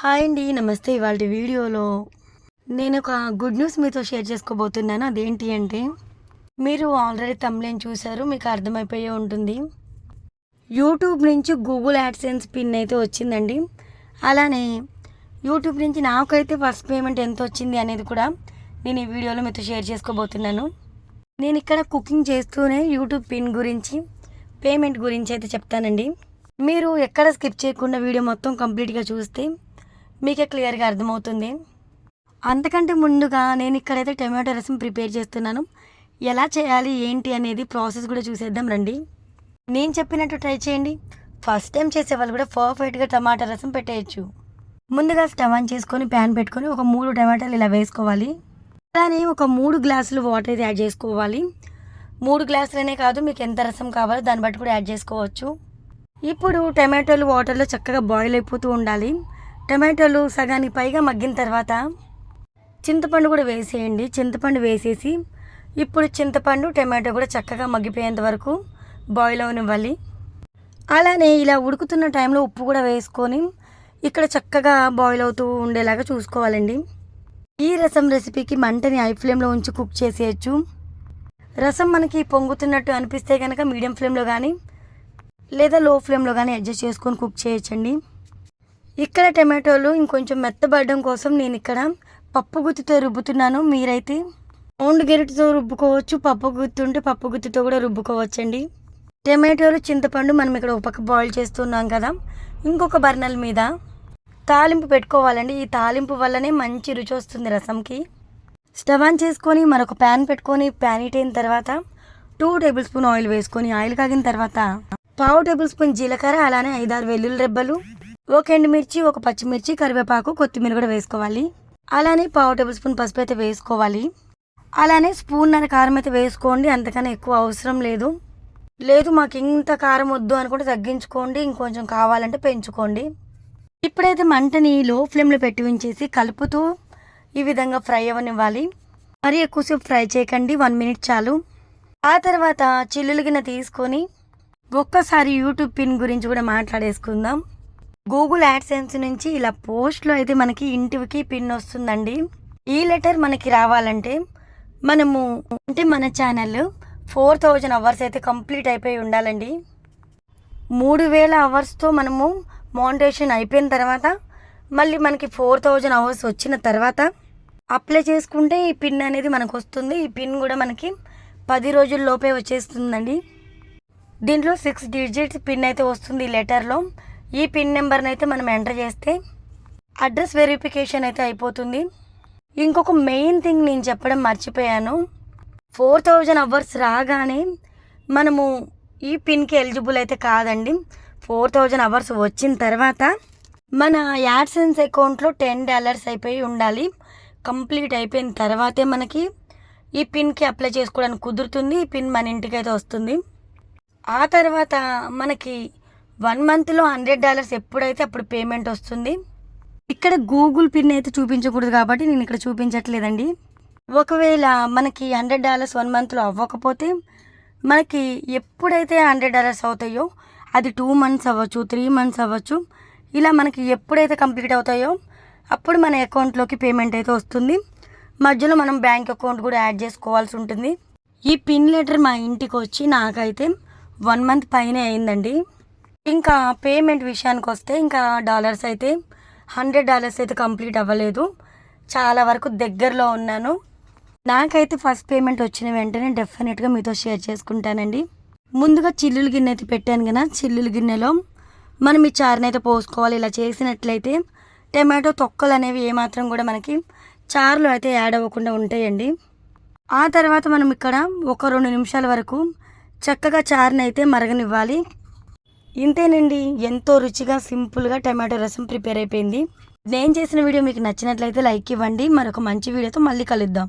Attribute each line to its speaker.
Speaker 1: Hi అండి నమస్తే. ఇవాళ వీడియోలో నేను ఒక గుడ్ న్యూస్ మీతో షేర్ చేసుకోబోతున్నాను. అదేంటి అంటే మీరు ఆల్రెడీ తమ్లేన్ చూశారు మీకు అర్థమైపోయే ఉంటుంది. యూట్యూబ్ నుంచి గూగుల్ యాడ్సెన్స్ పిన్ అయితే వచ్చిందండి. అలానే యూట్యూబ్ నుంచి నాకైతే ఫస్ట్ పేమెంట్ ఎంత వచ్చింది అనేది కూడా నేను ఈ వీడియోలో మీతో షేర్ చేసుకోబోతున్నాను. నేను ఇక్కడ కుకింగ్ చేస్తూనే యూట్యూబ్ పిన్ గురించి పేమెంట్ గురించి అయితే చెప్తానండి. మీరు ఎక్కడ స్కిప్ చేయకుండా వీడియో మొత్తం కంప్లీట్గా చూస్తే మీకే క్లియర్గా అర్థమవుతుంది. అంతకంటే ముందుగా నేను ఇక్కడైతే టమాటో రసం ప్రిపేర్ చేస్తున్నాను. ఎలా చేయాలి ఏంటి అనేది ప్రాసెస్ కూడా చూసేద్దాం రండి. నేను చెప్పినట్టు ట్రై చేయండి. ఫస్ట్ టైం చేసే వాళ్ళు కూడా పర్ఫెక్ట్గా టమాటా రసం పెట్టేయచ్చు. ముందుగా స్టవ్ ఆన్ చేసుకొని ప్యాన్ పెట్టుకొని ఒక మూడు టమాటాలు ఇలా వేసుకోవాలి. అలానే ఒక మూడు గ్లాసులు వాటర్ అయితే యాడ్ చేసుకోవాలి. మూడు గ్లాసులనే కాదు మీకు ఎంత రసం కావాలో దాన్ని బట్టి కూడా యాడ్ చేసుకోవచ్చు. ఇప్పుడు టమాటోలు వాటర్లో చక్కగా బాయిల్ అయిపోతూ ఉండాలి. టమాటోలు సగానికి పైగా మగ్గిన తర్వాత చింతపండు కూడా వేసేయండి. చింతపండు వేసేసి ఇప్పుడు చింతపండు టమాటో కూడా చక్కగా మగ్గిపోయేంత వరకు బాయిల్ అవనివ్వాలి. అలానే ఇలా ఉడుకుతున్న టైంలో ఉప్పు కూడా వేసుకొని ఇక్కడ చక్కగా బాయిల్ అవుతూ ఉండేలాగా చూసుకోవాలండి. ఈ రసం రెసిపీకి మంటని హై ఫ్లేమ్లో ఉంచి కుక్ చేసేయచ్చు. రసం మనకి పొంగుతున్నట్టు అనిపిస్తే కనుక మీడియం ఫ్లేమ్లో కానీ లేదా లో ఫ్లేమ్లో కానీ అడ్జస్ట్ చేసుకొని కుక్ చేయొచ్చండి. ఇక్కడ టమాటోలు ఇంకొంచెం మెత్తబడడం కోసం నేను ఇక్కడ పప్పు గుత్తితో రుబ్బుతున్నాను. మీరైతే ఓండు గెరిటితో రుబ్బుకోవచ్చు పప్పు గుత్తి ఉంటే పప్పు గుత్తితో కూడా రుబ్బుకోవచ్చండి. టమాటోలు చింతపండు మనం ఇక్కడ ఒక బాయిల్ చేస్తున్నాం కదా. ఇంకొక బర్నల్ మీద తాలింపు పెట్టుకోవాలండి. ఈ తాలింపు వల్లనే మంచి రుచి వస్తుంది రసంకి. స్టవ్ ఆన్ చేసుకొని మరొక ప్యాన్ పెట్టుకొని ప్యాన్ హీట్ అయిన తర్వాత టూ టేబుల్ స్పూన్ ఆయిల్ వేసుకొని ఆయిల్ కాగిన తర్వాత పావు టేబుల్ స్పూన్ జీలకర్ర అలానే ఐదారు వెల్లుల్లి రెబ్బలు ఒక ఎండుమిర్చి ఒక పచ్చిమిర్చి కరివేపాకు కొత్తిమీర కూడా వేసుకోవాలి. అలానే పావు టేబుల్ స్పూన్ పసుపు అయితే వేసుకోవాలి. అలానే స్పూన్ నర కారం అయితే వేసుకోండి అంతకన్నా ఎక్కువ అవసరం లేదు. లేదు మాకు ఇంత కారం వద్దు అనుకుంటే తగ్గించుకోండి ఇంకొంచెం కావాలంటే పెంచుకోండి. ఇప్పుడైతే మంటని లో ఫ్లేమ్లో పెట్టి ఉంచేసి కలుపుతూ ఈ విధంగా ఫ్రై అవ్వనివ్వాలి. మరి ఎక్కువసేపు ఫ్రై చేయకండి వన్ మినిట్ చాలు. ఆ తర్వాత చిల్లులు గిన్నె తీసుకొని ఒక్కసారి యూట్యూబ్ పిన్ గురించి కూడా మాట్లాడేసుకుందాం. గూగుల్ యాడ్సెన్స్ నుంచి ఇలా పోస్ట్లో అయితే మనకి ఇంటికి పిన్ వస్తుందండి. ఈ లెటర్ మనకి రావాలంటే మనము అంటే మన ఛానల్ ఫోర్ థౌజండ్ అవర్స్ అయితే కంప్లీట్ అయిపోయి ఉండాలండి. మూడు వేల అవర్స్తో మనము మౌంటేషన్ అయిపోయిన తర్వాత మళ్ళీ మనకి ఫోర్ థౌజండ్ అవర్స్ వచ్చిన తర్వాత అప్లై చేసుకుంటే ఈ పిన్ అనేది మనకు వస్తుంది. ఈ పిన్ కూడా మనకి పది రోజుల్లోపే వచ్చేస్తుందండి. దీంట్లో సిక్స్ డిజిట్స్ పిన్ అయితే వస్తుంది ఈ లెటర్లో. ఈ పిన్ నెంబర్ని అయితే మనం ఎంటర్ చేస్తే అడ్రస్ వెరిఫికేషన్ అయితే అయిపోతుంది. ఇంకొక మెయిన్ థింగ్ నేను చెప్పడం మర్చిపోయాను. ఫోర్ థౌజండ్ అవర్స్ రాగానే మనము ఈ పిన్కి ఎలిజిబుల్ అయితే కాదండి. ఫోర్ థౌజండ్ అవర్స్ వచ్చిన తర్వాత మన యాడ్సెన్స్ అకౌంట్లో టెన్ డాలర్స్ అయిపోయి ఉండాలి. కంప్లీట్ అయిపోయిన తర్వాతే మనకి ఈ పిన్కి అప్లై చేసుకోవడానికి కుదురుతుంది. ఈ పిన్ మన ఇంటికి అయితే వస్తుంది. ఆ తర్వాత మనకి వన్ మంత్లో హండ్రెడ్ డాలర్స్ ఎప్పుడైతే అప్పుడు పేమెంట్ వస్తుంది. ఇక్కడ గూగుల్ పిన్ అయితే చూపించకూడదు కాబట్టి నేను ఇక్కడ చూపించట్లేదండి. ఒకవేళ మనకి హండ్రెడ్ డాలర్స్ వన్ మంత్లో అవ్వకపోతే మనకి ఎప్పుడైతే హండ్రెడ్ డాలర్స్ అవుతాయో అది టూ మంత్స్ అవ్వచ్చు త్రీ మంత్స్ అవ్వచ్చు ఇలా మనకి ఎప్పుడైతే కంప్లీట్ అవుతాయో అప్పుడు మన అకౌంట్లోకి పేమెంట్ అయితే వస్తుంది. మధ్యలో మనం బ్యాంక్ అకౌంట్ కూడా యాడ్ చేసుకోవాల్సి ఉంటుంది. ఈ పిన్ లెటర్ మా ఇంటికి వచ్చి నాకైతే వన్ మంత్ పైనే అయిందండి. ఇంకా పేమెంట్ విషయానికి వస్తే ఇంకా డాలర్స్ అయితే హండ్రెడ్ డాలర్స్ అయితే కంప్లీట్ అవ్వలేదు. చాలా వరకు దగ్గరలో ఉన్నాను. నాకైతే ఫస్ట్ పేమెంట్ వచ్చిన వెంటనే డెఫినెట్గా మీతో షేర్ చేసుకుంటానండి. ముందుగా చిల్లులు గిన్నె అయితే పెట్టాను కదా చిల్లులు గిన్నెలో మనం ఈ చారుని అయితే పోసుకోవాలి. ఇలా చేసినట్లయితే టమాటో తొక్కలు అనేవి ఏమాత్రం కూడా మనకి చారులో అయితే యాడ్ అవ్వకుండా ఉంటాయండి. ఆ తర్వాత మనం ఇక్కడ ఒక రెండు నిమిషాల వరకు చక్కగా చారుని అయితే మరగనివ్వాలి. ఇంతేనండి ఎంతో రుచిగా సింపుల్గా టమాటో రసం ప్రిపేర్ అయిపోయింది. నేను చేసిన వీడియో మీకు నచ్చినట్లయితే లైక్ ఇవ్వండి. మరొక మంచి వీడియోతో మళ్ళీ కలుద్దాం.